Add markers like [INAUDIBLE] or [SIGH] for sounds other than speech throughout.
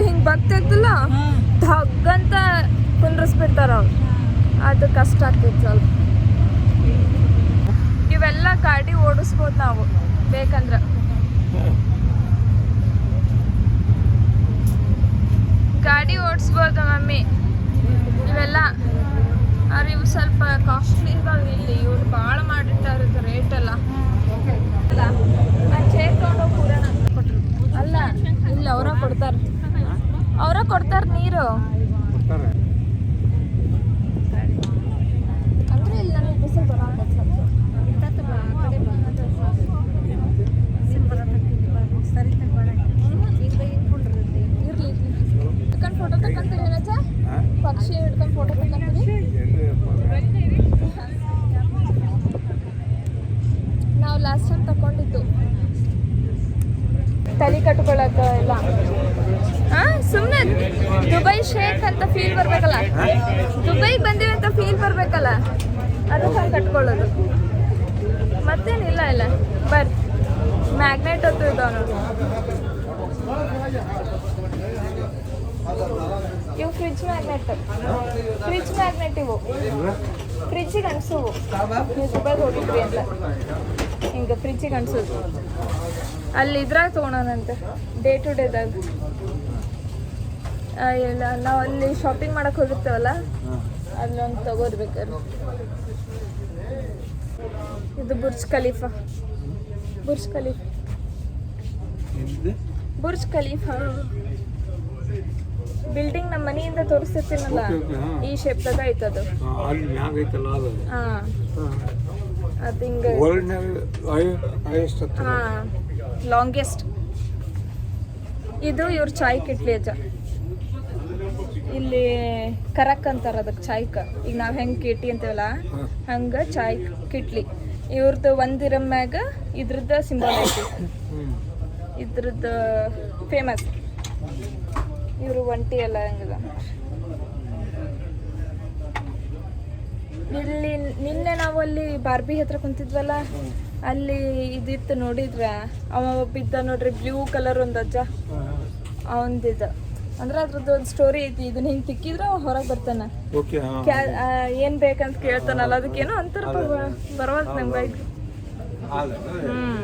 ಅದು ಹಿಂಗೆ ಬಗ್ತಿತ್ತಲ್ಲ ಧಗ್ಗಂತ ಕುಂದ್ರಿಸ್ಬಿಡ್ತಾರ ಅವ್ರು. ಅದು ಕಷ್ಟ ಆಗ್ತೈತೆ ಸ್ವಲ್ಪ. ಇವೆಲ್ಲ ಗಾಡಿ ಓಡಿಸ್ಬೋದು ನಾವು. ಬೇಕಂದ್ರೆ. ಗಾಡಿ ಓಡಿಸ್ಬೋದು ಮಮ್ಮಿ. ಇವೆಲ್ಲ. ಆದ್ರೆ ಇವು ಸ್ವಲ್ಪ ಕಾಸ್ಟ್ಲಿ ಇದಾವೆ ಇಲ್ಲಿ. ಇವ್ರು ಭಾಳ ಮಾಡಿರ್ತಾರೆ ರೇಟ್ ಎಲ್ಲ. ಚೇರ್ ತೊಗೊಂಡೋಗಿ ಕೂರೋಣ ಅಲ್ಲ, ಇಲ್ಲಿ ಅವರ ಕೊಡ್ತಾರ. ಅವರ ಕೊಡ್ತಾರ ನೀರು ಅಂದ್ರೆ ಇಲ್ಲ ನನಗೆ ಬಿಸಿಲು ಬರಾಕತ್ತ ಇರ್ಲಿ ಹಿಡ್ಕೊಂಡು ಫೋಟೋ ತಕ್ಕಂತೀರಿ ಏನಚ್ಚ ಪಕ್ಷಿ ಹಿಡ್ಕೊಂಡು ಫೋಟೋ ತಕ್ಕಂತೀರಿ ನಾವು ಲಾಸ್ಟ್ ಟೈಮ್ ತಗೊಂಡಿದ್ದು ತಲೆ ಕಟ್ಕೊಳಕ ಎಲ್ಲ ಹಾ ಸುಮ್ಮನೆ ದುಬೈ ಶೇಕ್ ಅಂತ ಫೀಲ್ ಬರ್ಬೇಕಲ್ಲ ದುಬೈಗೆ ಬಂದಿವಿ ಅಂತ ಫೀಲ್ ಬರ್ಬೇಕಲ್ಲ ಅದಕ್ಕೆ ಹಂಗೆ ಕಟ್ಕೊಳ್ಳೋದು. ಮತ್ತೇನಿಲ್ಲ ಇಲ್ಲ ಬರ್ರಿ. ಮ್ಯಾಗ್ನೆಟ್ ಹೊತ್ತು ಇದಾವ ನೋಡಿ. ಇವು ಫ್ರಿಜ್ ಮ್ಯಾಗ್ನೆಟ್ ಫ್ರಿಜ್ ಮ್ಯಾಗ್ನೆಟ್ ಇವು. ಫ್ರಿಜ್ಜಿಗೆ ಅನ್ಸುವು. ನೀವು ದುಬೈಗೆ ಹೋಗಿದ್ರಿ ಅಂತ. ಹಿಂಗೆ ಫ್ರಿಜ್ಜಿಗೆ ಅನ್ಸೋದು. ಅಲ್ಲಿ ಇದ್ರಾಗ ತೊಗೊಳೋಣಂತೆ ಡೇ ಟು ಡೇದಾಗ ಇಲ್ಲ ನಾವು ಅಲ್ಲಿ ಶಾಪಿಂಗ್ ಮಾಡಕ್ಕೆ ಹೋಗಿರ್ತೇವಲ್ಲ? ಅಲ್ಲೊಂದು ತಗೋರ್ಬೇಕಾದ್ರೆ ಇದು Burj Khalifa. Burj Khalifa. Burj Khalifa. Building ನಮ್ಮ ಮನೆಯಿಂದ ತೋರಿಸ್ತಿರ್ತೀನಲ್ಲ. ಈ ಶೇಪ್ದಾಗ ಐತದು. ಅಲ್ಲಿ ಮ್ಯಾಗ ಐತಲ್ಲ ಅದು. ಹಾ. ಅದು ಹಿಂಗೆ ಹಾ ಲಾಂಗೆಸ್ಟ್ ಇದು ಇವ್ರ ಚಾಯ್ ಕಿಟ್ಲಿ ಅಜ್ಜ. ಇಲ್ಲಿ ಕರಕ್ ಅಂತಾರ ಅದಕ್ಕೆ ಚಾಯ್ಕ. ಈಗ ನಾವು ಹೆಂಗೆ ಕೇಟಿ ಅಂತೀವಲ್ಲ ಹಂಗೆ ಚಾಯ್ ಕಿಟ್ಲಿ. ಇವ್ರದ್ದು ಒಂದಿರಮ್ ಮ್ಯಾಗ ಇದ್ರದ್ದು ಸಿಂಬಲ್ ಐತಿ. ಇದ್ರದ್ದು ಫೇಮಸ್ ಇವರು ಒಂಟಿ ಎಲ್ಲ ಹೆಂಗದ. ಇಲ್ಲಿ ನಿನ್ನೆ ನಾವು ಅಲ್ಲಿ ಬಾರ್ಬಿ ಹತ್ರ ಕುಂತಿದ್ವಲ್ಲ ಅಲ್ಲಿ ಇದಿತ್ತು ನೋಡಿದ್ರ? ಅವ ಬಿದ್ದ ನೋಡ್ರಿ ಬ್ಲೂ ಕಲರ್ ಒಂದು ಅಜ್ಜ. ಅವಂದಿದ. ಅಂದ್ರೆ ಅದ್ರದ್ದು ಒಂದು ಸ್ಟೋರಿ ಐತಿ ಇದನ್ನ ಹಿಂಗ್ ತಿಕ್ಕಿದ್ರ ಹೊರಗೆ ಬರ್ತಾನ. ಓಕೆ ಹಾ. ಏನ್ ಬೇಕಂತ ಕೇಳ್ತಾನಲ್ಲ ಅದಕ್ಕೇನೋ ಅಂತಾರ ಬರವಲ್ತು ನಂಗೆ ಹ್ಮ್.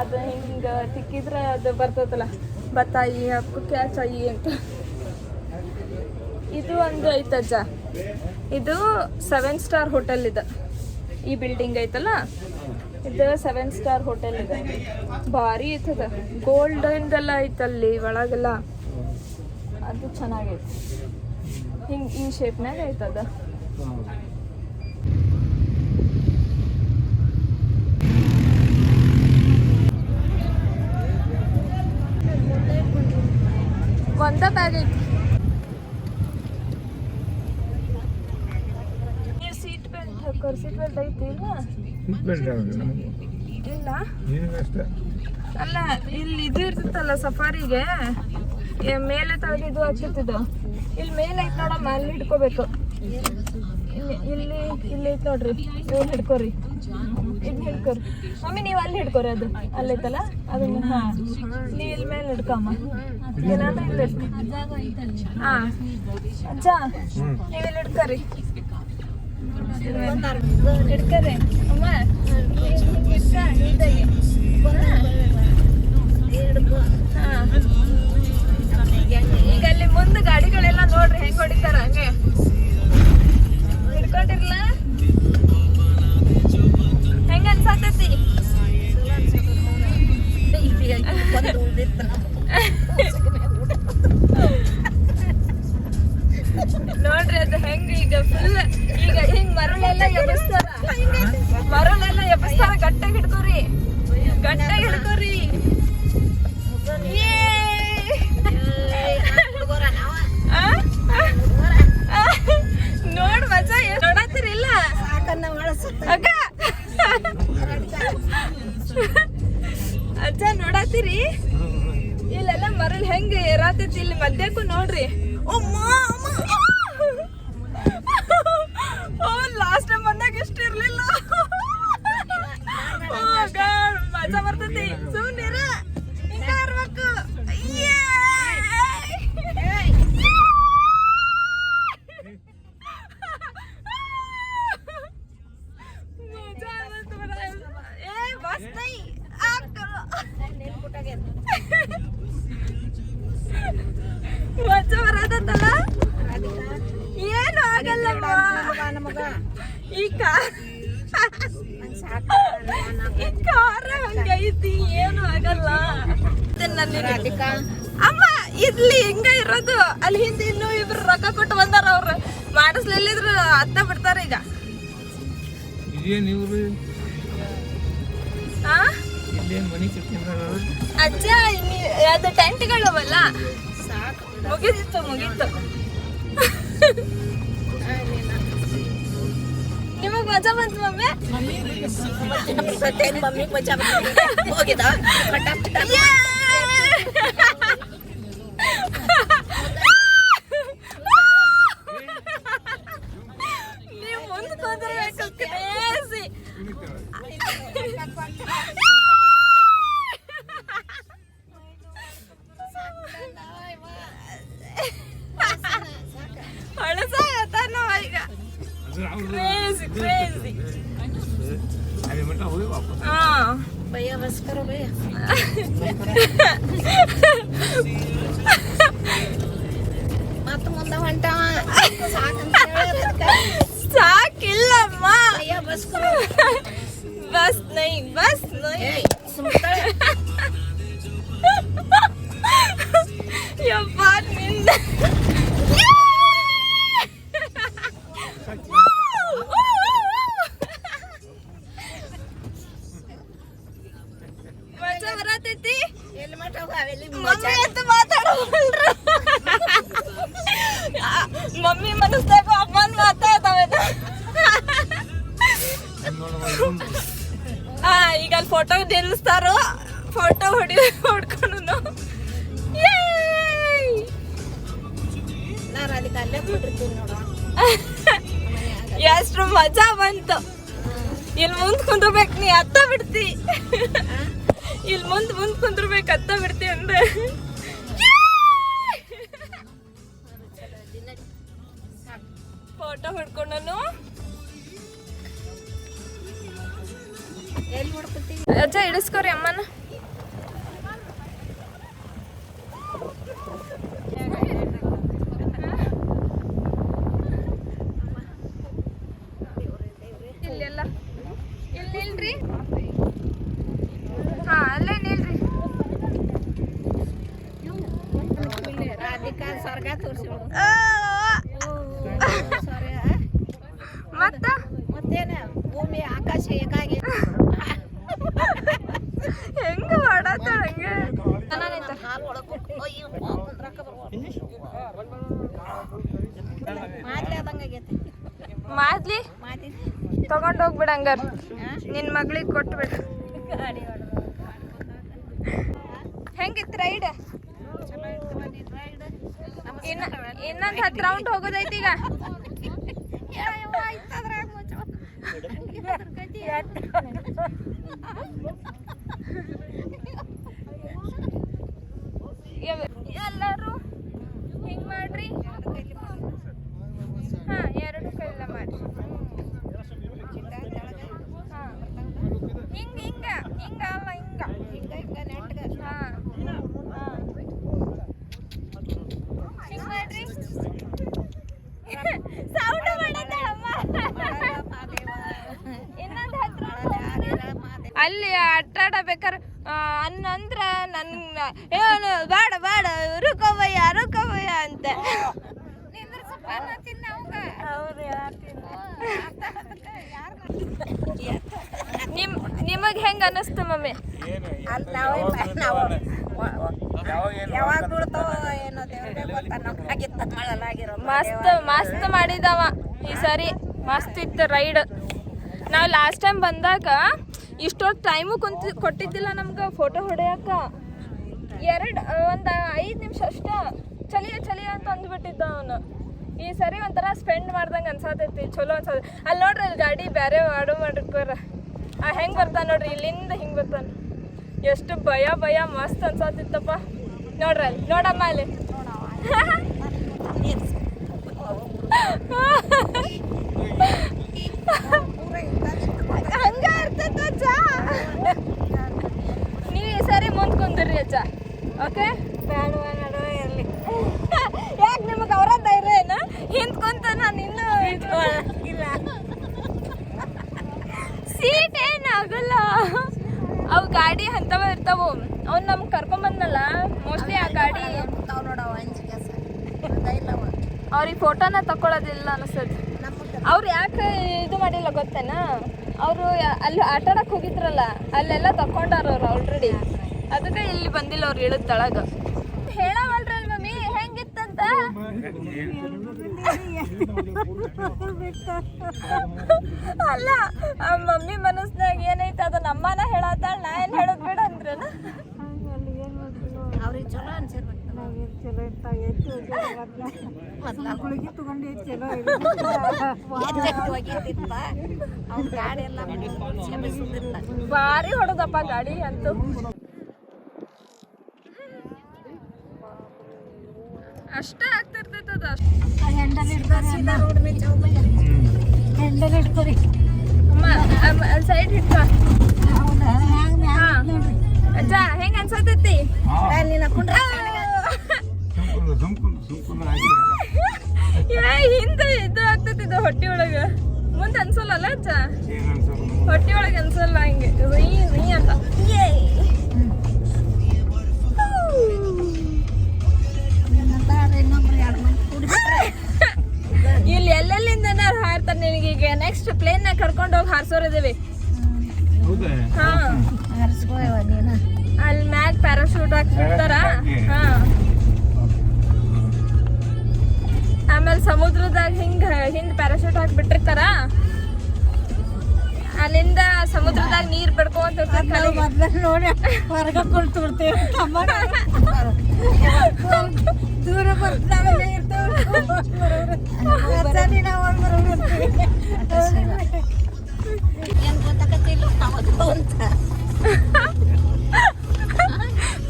ಅದು ಹಿಂಗ ತಿಕ್ಕಿದ್ರ ಅದು ಬರ್ತದಲ್ಲ ಬತ್ತಾಯಿ ಅಪ್ಪು ಕ್ಯಾಚಾಯಿ ಅಂತ. ಇದು ಒಂದು ಐತಜ್ಜ ಇದು ಸೆವೆನ್ ಸ್ಟಾರ್ ಹೋಟೆಲ್ ಇದೆ. ಈ ಬಿಲ್ಡಿಂಗ್ ಐತಲ್ಲ? ಇದು ಸೆವೆನ್ ಸ್ಟಾರ್ ಹೋಟೆಲ್ ಇದೆ. ಭಾರಿ ಐತದ ಗೋಲ್ಡನ್ದೆಲ್ಲ ಐತಲ್ಲಿ ಒಳಗೆಲ್ಲ. ಅದು ಚೆನ್ನಾಗೈತೆ. ಹಿಂಗೆ ಈ ಶೇಪ್ನಾಗ ಐತದ. ಒಂದ ಬ್ಯಾಗ್ ಐತಿ ನೀವು ಸೀಟ್ ಬೆಲ್ಟ್ ಹಾಕೋರ್ ಸೀಟ್ ಬೆಲ್ಟ್ ಐತಿ ಇಲ್ಲ? ಇಲ್ಲ ಅಲ್ಲ ಇಲ್ಲಿ ಇದು ಇರ್ತೈತಲ್ಲ ಸಫಾರಿಗೆ. ಮೇಲೆ ತಗದಿದ್ದು ಇದು ಹಚ್ಚುತ್ತಿದ್ದು ಇಲ್ಲಿ ಮೇಲೆ ಐತ್ ನೋಡಮ್ಮ, ಅಲ್ಲಿ ಹಿಡ್ಕೋಬೇಕು ಇಲ್ಲಿ ಇಲ್ಲಿ ಐತ್ ನೋಡ್ರಿ. ಇವ್ ಹಿಡ್ಕೋರಿ. ಇಲ್ಲಿ ಹಿಡ್ಕೋರಿ. ಮಮ್ಮಿ, ನೀವ್ ಅಲ್ಲಿ ಹಿಡ್ಕೋರಿ ಅದು. ಅಲ್ಲೈತಲ್ಲ? ಅದನ್ನ, ಹಾ. ನೀ ಇಲ್ಲಿ ಮೇಲೆ ಹಿಡ್ಕಮ್ಮ. ಏನಾದ್ರು ಇಲ್ಲಿ ಅಜ್ಜ, ನೀವು ಇಲ್ಲಿ ಹಿಡ್ಕೋರಿ. ಅಮ್ಮ ಹಿಡ್ಕ ಹಾ. ಹೊಡಿತಾರ ಹಂಗೆ. ಹಿಡ್ಕೊಂಡಿರ್ಲ? ಹೆಂಗ ಅನ್ಸಾತೈತಿ? ನೋಡ್ರಿ, ಅದು ಹೆಂಗ ಈಗ ಫುಲ್ ಈಗ ಹಿಂಗ್ ಮರಳೆಲ್ಲ ಎಬ್ಬಿಸ್ತಾರ. ಮರಳೆಲ್ಲ ಎಬ್ಬಿಸ್ತಾರ ಗಟ್ಟಾಗಿ ಹಿಡ್ಕೋರಿ. ಗಟ್ಟಾಗಿ ಹಿಡ್ಕೋರಿ. ಅಮ್ಮ ನೋಡ್ರಿ ಲಾಸ್ಟ್ ಟೈಮ್ ಬಂದಾಗ ಇಷ್ಟ ಇರ್ಲಿಲ್ಲ. ಮಜಾ ಬರ್ತೈತಿ. ಸುಮ್ನಿರ. ಮಜಾ. ಏ ಬಸ್ ನೈ ಮಜಾ ಈ ಕಾರ್ ಈ ಕಾರ ಹಂಗೈತಿ ಏನು ಆಗಲ್ಲ. ಮತ್ತೆ ನನ್ನ ಅಮ್ಮ ಇಲ್ಲಿ ಹಿಂಗ ಇರೋದು. ಅಲ್ಲಿ ಹಿಂದೆ ಇನ್ನೂ ಇಬ್ರು ರೊಕ್ಕ ಕೊಟ್ಟು ಬಂದಾರ ಅವ್ರು. ಮಾಡಿಸ್ಲಿಲ್ಲಿದ್ರು ಅತ್ತ ಬಿಡ್ತಾರ ಈಗ. ಅಜ್ಜ ಅದು ಟೆಂಟ್ಗಳವಲ್ಲ ಮುಗಿದಿತ್ತು ಮನೆ ಕಟ್ಕೊಂಡ್ರ ಅಜ್ಜ ಇಲ್ಲಿ ಅದು ಟೆಂಟ್ಗಳವಲ್ಲ ಮುಗಿದಿತ್ತು ಮುಗೀತು ನಿಮಗ್ ಮಜಾ ಬಂತು ಮಮ್ಮಿ ನೀವು ಮುಂದೆ ತೊಂದರಬೇಕು ಕ್ರೇಜಿ ಹೊಳಸಾಗತ್ತಾನೋ ಈಗ ಕ್ರೇಜಿ ಕ್ರೇಜಿ ಅಲ್ಲಿ ಮಟ್ಟ ಹೋಗಿ ವಾಪಸ್ ಹಾ भैया बस करो भैया ಮತ್ತ ಮುಂದೆ ಹೊಂಟಾವ ಸಾಕಂತ ಹೇಳಿದ್ಕ ಸಾಕಿಲ್ಲಮ್ಮ ಭಯ್ಯ ಬಸ್ ಕರೋ ಬಸ್ ನೈ ಬಸ್ ನೈ ಏಯ್ ಸುಮ್ತಾಳೆ ಯಪ್ಪ ಹೋಗಾವೆಲ್ಲಿ ಮಮ್ಮಿ ಅಂತ ಮಾತಾಡೋಲ್ರು ಮಮ್ಮಿ ಮನಸ್ದಾಗ ಅಮ್ಮನ್ ಮಾತಾಡ್ತಾವೆ. ಆ ಈಗ ಅಲ್ಲಿ ಫೋಟೋ ನಿಲ್ಲಿಸ್ತಾರೋ ಫೋಟೋ ಹೊಡಿ ಹೊಡ್ಕೊಂಡು [LAUGHS] ಎಷ್ಟು ಮಜಾ ಬಂತು. ಇಲ್ಲಿ ಮುಂದ್ ಕುಂದ್ರಬೇಕು ನೀ ಅತ್ತ ಬಿಡ್ತಿ. ಇಲ್ಲಿ ಮುಂದೆ ಮುಂದೆ ಕುಂದ್ರಬೇಕು ಅತ್ತ ಬಿಡ್ತೀವಿ ಅಂದ್ರೆ. ಫೋಟೋ ಹೊಡ್ಕೊಂಡನು ಮಾಡ್ಕೊತಿ ಅಜ್ಜ ಇಡಿಸ್ಕೋರಿ ಅಮ್ಮನ ಇಲ್ಲೆಲ್ಲ ಇಲ್ಲಿ ನಿಲ್ರಿ ಹಾ ಅಲ್ಲೇ ನಿಲ್ರಿ ರಾಧಿಕಾ ಸ್ವರ್ಗ ತೋರಿಸಿಳು ಮತ್ತ? ಮತ್ತೇನ? ಭೂಮಿ ಆಕಾಶ ಏಕಾಗಿ. ಹೆಂಗ ಮಾಡತ್ತ ಹಂಗೆ? ಮಾದ್ಲಿ ತಗೊಂಡ್ ಹೋಗ್ಬಿಡ ಹಂಗಾರ. ನಿನ್ ಮಗಳಿಗೆ ಕೊಟ್ಬಿಡ. ಹೆಂಗಿತ್ತು ರೈಡ್ ಚಲೋ ಇರ್ತವ ನೀನ್ ರೈಡ್ ಇನ್ನ ಇನ್ನೊಂದ್ ಹತ್ತು ರೌಂಡ್ ಹೋಗೋದೈತಿ ಈಗ. ಎಲ್ಲರೂ ಹಿಂಗ್ ಮಾಡ್ರಿ ಹಾ ಎರಡು ಕೈಲ ಮಾಡ್ರಿ ಹಾ ಹಿಂಗ ಹಿಂಗ ಹಿಂಗ ಅಲ್ಲ ಹಿಂಗ ಹಾ ಹಾ ಹಿಂಗ್ ಮಾಡ್ರಿ ಸೌಂಡ್ ಮಾಡತ್ತ ಅಮ್ಮ ಇನ್ನೊಂದ್ ಹತ್ರ ನನ್ ಅನ್ನಂದ್ರ ನನ್ನ ಏನು ಬೇಡ ಬೇಡ ರುಕೋಬಯ್ಯ ರುಕೋಬಯ್ಯ ಅಂತ. ನಿಮ್ ನಿಮಗ್ ಹೆಂಗ ಅನಸ್ತು ಮಮ್ಮಿ? ಮಸ್ತ್ ಮಸ್ತ್ ಮಾಡಿದವ ಈ ಸರಿ. ಮಸ್ತ್ ಇತ್ತು ರೈಡ್. ನಾವು ಲಾಸ್ಟ್ ಟೈಮ್ ಬಂದಾಗ ಇಷ್ಟೊತ್ತು ಟೈಮು ಕುಂತ ಕೊಟ್ಟಿದ್ದಿಲ್ಲ ನಮ್ಗೆ ಫೋಟೋ ಹೊಡೆಯಕ್ಕ ಎರಡು ಒಂದು ಐದು ನಿಮಿಷ ಅಷ್ಟ. ಚಲಿಯ ಚಲಿಯ ಅಂತ ಅಂದ್ಬಿಟ್ಟಿದ್ದ ಅವನು. ಈ ಸರಿ ಒಂಥರ ಸ್ಪೆಂಡ್ ಮಾಡ್ದಂಗೆ ಅನ್ಸಾತೈತಿ ಚಲೋ ಅನ್ಸತ್ತೆ. ಅಲ್ಲಿ ನೋಡ್ರಿ ಅಲ್ಲಿ ಗಾಡಿ ಬೇರೆ ಆಡು ಮಾಡಿರ್ಕೋರ. ಆ ಹೆಂಗ್ ಬರ್ತಾನ ನೋಡ್ರಿ ಇಲ್ಲಿಂದ ಹಿಂಗ್ ಬರ್ತಾನೆ. ಎಷ್ಟು ಭಯ ಭಯ ಮಸ್ತ್ ಅನ್ಸಾತಿತ್ತಪ್ಪ. ನೋಡ್ರಿ ಅಲ್ಲಿ ನೋಡಮ್ಮ ಅಲ್ಲಿ. [LAUGHS] [LAUGHS] ನೀವು ಸರಿ ಮುಂದ್ ಅಜ್ಜ ಓಕೆ ಬೇಡವ ನಡುವ ಇರಲಿ ಯಾಕೆ ನಿಮಗೆ ಅವರ ಧೈರ್ಯ ಏನ ಹಿಂದ್ ನಾನು ಇನ್ನೂ ಇಲ್ಲ ಸೀಟ್ ಏನಾಗಲ್ಲ ಅವು ಗಾಡಿ ಅಂತವ ಇರ್ತಾವು. ಅವ್ನು ನಮ್ಗೆ ಕರ್ಕೊಂಬಂದ್ನಲ್ಲ ಮೋಸ್ಟ್ಲಿ ಆ ಗಾಡಿ ನೋಡವ ಅಂಜಿಕೆ ಅವ್ರಿಗೆ ಫೋಟೋನ ತಗೊಳ್ಳೋದಿಲ್ಲ ಅನಿಸುತ್ತೆ. ಅವ್ರು ಯಾಕೆ ಇದು ಮಾಡಿಲ್ಲ ಗೊತ್ತೇನಾ? ಅವರು ಅಲ್ಲಿ ಆಟ ಆಡಕ್ ಹೋಗಿದ್ರಲ್ಲ, ಅಲ್ಲೆಲ್ಲ ತಕೊಂಡಾರ ಅವ್ರು ಆಲ್ರೆಡಿ ಅದಕ್ಕೆ ಇಲ್ಲಿ ಬಂದಿಲ್ಲ ಅವ್ರು ಇಳಿದ ತಳಗ. ಮಮ್ಮಿ, ಹೆಂಗಿತ್ತಂತ? ಅಲ್ಲ ಮಮ್ಮಿ ಮನಸ್ನಾಗ ಏನೈತೆ ಅದು ನಮ್ಮನ ಹೇಳತ್ತಾಳ ನಾ ಏನ್ ಹೇಳೋದ್ ಬೇಡ ಅಂದ್ರೇನ ಅವ್ರಿಗೆ ಚಲೋ ಅನ್ಸಿರ್ಬೇಕು ಒಗಿತಿತ್ತ ಅವ್ನ ಗಾಡಿ ಎಲ್ಲ ಚಲೋ ಭಾರಿ ಹೊಡೆದಪ್ಪ ಗಾಡಿ ಅಂತೂ. ಅಷ್ಟೇ ಆಗ್ತಿರ್ತೈತೆ ಅದು ಅಷ್ಟೇ. ಹೆಂಡಲ್ ಹಿಡ್ತಾರೆ ಸೀದಾ ರೋಡ್ ಮೇಲೆ ಚೌಕ ಹೆಂಡಲ್ ಹಿಡ್ಕೊರಿ ಅಮ್ಮ ಅಮ್ಮ, ಅಲ್ಲಿ ಸೈಡ್ ಹಿಡ್ಕೊ ಹೌದಾ? ಹೆಂಗ್ ಅನ್ಸತೈತಿ? ನೀನ ಕುಂಡ್ರ ಹೊಟ್ಟಿ ಒಳಗೆ? ಮುಂದೆ ಅನ್ಸಲ್ಲ ಅಜ್ಜ ಹೊಟ್ಟಿ ಒಳಗೆ ಅನ್ಸಲ್ಲ ಹಿಂಗೆ. ರೀ ರೀ ಅಂತ ಇಲ್ಲಿ ಎಲ್ಲೆಲ್ಲಿಂದ ಹಾರ್ತಾರೆ ನಿನಗೆ ಈಗ? ನೆಕ್ಸ್ಟ್ ಪ್ಲೇನ್ ನಾಗ ಕರ್ಕೊಂಡು ಹೋಗಿ ಹಾರ್ಸೋರ್ ಇದೀವಿ ಹೌದಾ? ಹಾ. ಅಲ್ಲಿ ಮ್ಯಾಗ್ ಪ್ಯಾರಾಶೂಟ್ ಹಾಕ್ಬಿಡ್ತಾರ? ಹಾ. ಆಮೇಲೆ ಸಮುದ್ರದಾಗ ಹಿಂಗ ಹಿಂದ್ ಪ್ಯಾರಾಶೂಟ್ ಹಾಕಿ ಬಿಟ್ಟಿರ್ತಾರ ಅಲ್ಲಿಂದ ಸಮುದ್ರದಾಗ ನೀರ್. ಮೊದ್ಲು ನೋಡಿ ಹೊರಗೆ ಕುಳಿತು ಬಿಡ್ತೇವೆ ದೂರ ಹಂಗಾಗ್ಲಿ ಅಂತ.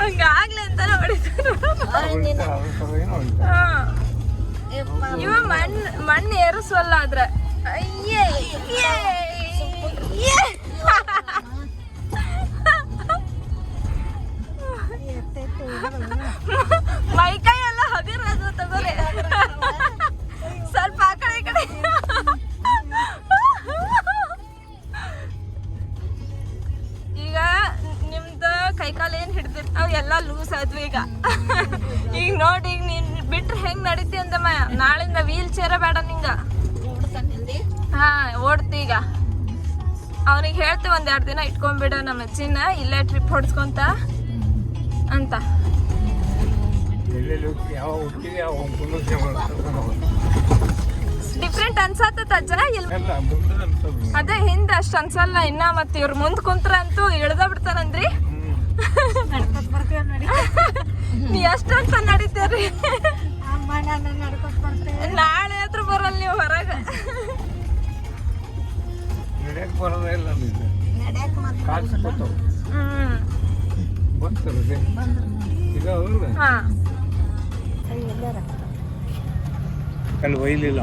ಹಂಗಾಗ್ಲಿ ಅಂತಾನೆ ಹೊಡಿತಾರ. ಹೊಡಿತಾ, ಅದು ಸ್ವಲ್ಪ ಏನೋ ಹೊಡಿತಾ. ಹಾ ಹೋಗೋದು. ಡಿಫ್ರೆಂಟ್ ಅನ್ಸತ್ತ ಅಜ್ಜ ಅದೇ ಹಿಂದೆ ಅಷ್ಟು ಅನ್ಸಲ್ಲ ಇನ್ನ ಮತ್ತೆ ಇವ್ರ ಮುಂದ್ ಕುಂತ್ರ ಅಂತೂ ಇಳ್ದ ಬಿಡ್ತಾರಂದ್ರಿ? ನೀ ಎಷ್ಟಂತ ನಡೀತೀರಿ? ನಾಳೆ ಆದ್ರೂ ಬರಲ್ಲ ನೀವು ಹೊರಗೆ. ಬರೋದೇ ಇಲ್ಲ ಹ್ಮ್. ಒಯ್ಲಿಲ್ಲ.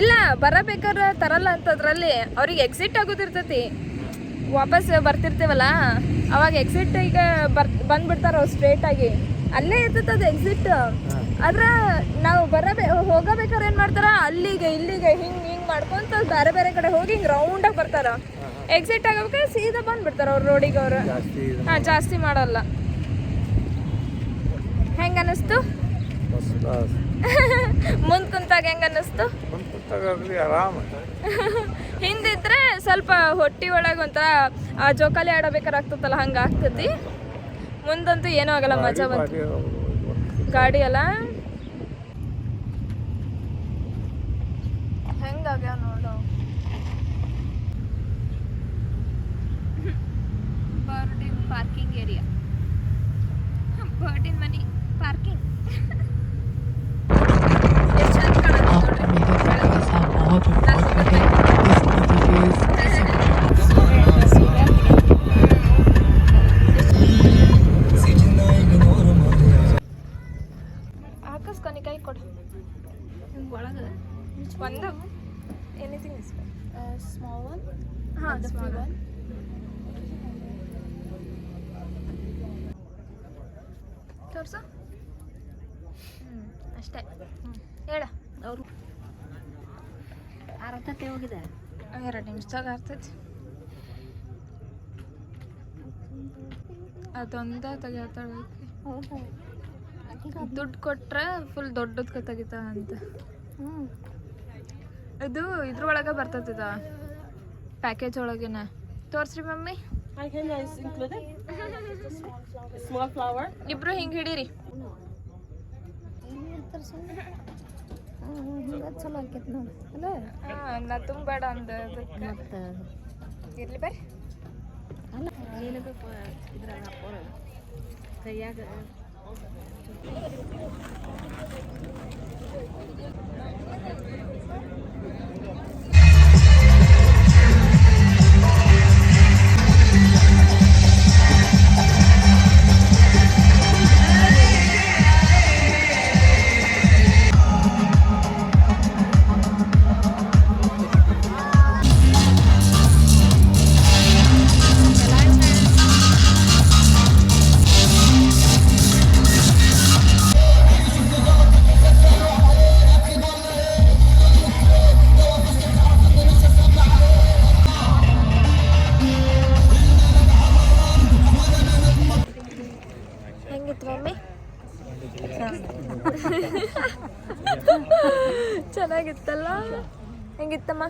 ಇಲ್ಲ ಬರಬೇಕಾದ್ರೆ ತರಲ್ಲ ಅಂತದ್ರಲ್ಲಿ. ಅವ್ರಿಗೆ ಎಕ್ಸಿಟ್ ಆಗೋದಿರ್ತೈತಿ. ವಾಪಸ್ ಬರ್ತಿರ್ತೇವಲ್ಲ ಅವಾಗ ಎಕ್ಸಿಟ್ ಈಗ ಬರ್ ಬಂದ್ಬಿಡ್ತಾರ ಅವ್ರು ಸ್ಟ್ರೇಟ್ ಆಗಿ. ಅಲ್ಲೇ ಇರ್ತೈತೆ ಅದು ಎಕ್ಸಿಟ್ ಆದ್ರ ನಾವು ಬರಬೇ ಹೋಗಬೇಕಾದ್ರೆ ಏನ್ ಮಾಡ್ತಾರ? ಅಲ್ಲಿಗೆ ಇಲ್ಲಿಗೆ ಹಿಂಗ್ ಹಿಂಗ್ ಮಾಡ್ಕೊಂತ ಬೇರೆ ಬೇರೆ ಕಡೆ ಹೋಗಿ ಹಿಂಗ್ ರೌಂಡ್ ಆಗಿ ಬರ್ತಾರ. ಎಕ್ಸಿಟ್ ಆಗಬೇಕಾದ್ರೆ ಸೀದಾ ಬಂದ್ಬಿಡ್ತಾರ ಅವ್ರ ರೋಡಿಗೆ ಅವ್ರು. ಹಾಂ ಜಾಸ್ತಿ ಮಾಡಲ್ಲ. ಹೆಂಗ ಬಸ್ [LAUGHS] ಮುಂದ್ ಕುಂತಾಗ ಹೆಂಗ ಆರಾಮ. [LAUGHS] ಹಿಂದಿದ್ರೆ ಸ್ವಲ್ಪ ಹೊಟ್ಟಿ ಒಳಗೆ ಒಂಥರ ಆ ಜೋಕಾಲಿ ಆಡಬೇಕಾರ ಆಗ್ತದಲ್ಲ ಹಂಗ ಆಗ್ತತಿ. ಮುಂದಂತೂ ಏನೂ ಆಗಲ್ಲ ಮಜಾ ಬಂತು. ಗಾಡಿ ಅಲ್ಲ ಹೆಂಗಾಗ್ಯಾವ പാർക്കിംഗ് ഏരിയ ബേർഡിൻ മണി പാർക്കിംഗ് बहुत ನಿಮಿಷದಾಗ ಆಗ್ತೈತಿ ಅದೊಂದ ತೆಗಿತಾಳೆ ದುಡ್ಡು ಕೊಟ್ರೆ ಫುಲ್ ದೊಡ್ಡದ್ಕ ತೆಗಿತಾ ಅಂತ ಇದು ಇದ್ರೊಳಗೆ ಬರ್ತೈತಿದ ಪ್ಯಾಕೇಜ್ ಒಳಗೇನ ತೋರ್ಸ್ರಿ ಮಮ್ಮಿ. ಇಬ್ರು ಹಿಂಗೆ ಹಿಡೀರಿ ಹಿಂಗೆ ಚಲೋ ಆಕೈತಿ ನೋಡಿ. ಅಲ್ಲ? ಹಾಂ ನಾ ತುಂಬಬೇಡ ಅಂದ ಮತ್ತೆ? ಇರ್ಲಿ ಬರ್ರಿ. ಅಲ್ಲ. ಏನಾಗಬೇಕು ಇದ್ರಾಗ ಕೈಯಾಗ gitti mi?